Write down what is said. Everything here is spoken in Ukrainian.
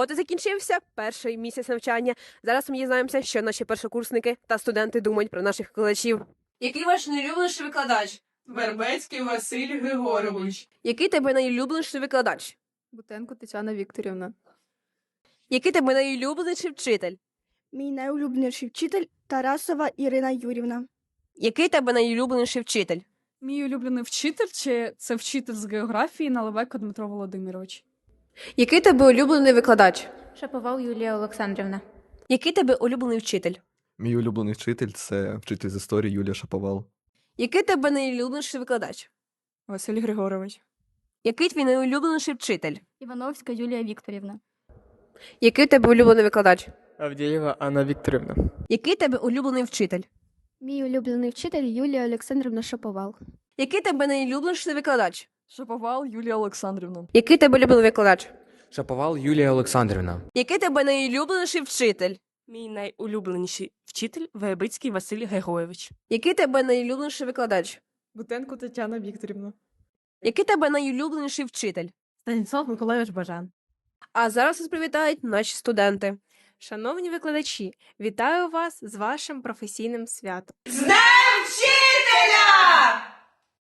От і закінчився перший місяць навчання. Зараз ми дізнаємося, що наші першокурсники та студенти думають про наших викладачів. Який ваш найулюбленіший викладач? Вербецький Василь Григорович. Який тебе найулюбленіший викладач? Бутенко Тетяна Вікторівна. Який тебе найулюбленіший вчитель? Мій найулюбленіший вчитель Тарасова Ірина Юрівна. Який тебе найулюбленіший вчитель? Мій улюблений вчитель чи це вчитель з географії Наливайко Дмитро Володимирович. Який тебе улюблений викладач? Шаповал Юлія Олександрівна. Який тебе улюблений вчитель? Мій улюблений вчитель це вчитель з історії Юлія Шаповал. Який тебе найулюбленіший викладач? Василь Григорович. Який твій найулюбленіший вчитель? Івановська Юлія Вікторівна. Який тебе улюблений викладач? Авдієва Анна Вікторівна. Який тебе улюблений вчитель? Мій улюблений вчитель Юлія Олександрівна Шаповал. Який тебе найулюбленіший викладач? Шаповал Юлія Олександрівна. Який тебе улюблений викладач? Шаповал Юлія Олександрівна. Який тебе найулюбленіший вчитель? Мій найулюбленіший вчитель Вербицький Василь Григорович. Який тебе найулюбленіший викладач? Бутенко Тетяна Вікторівна. Який тебе найулюбленіший вчитель? Станіслав Миколайович Бажан. А зараз нас привітають наші студенти. Шановні викладачі, вітаю вас з вашим професійним святом. З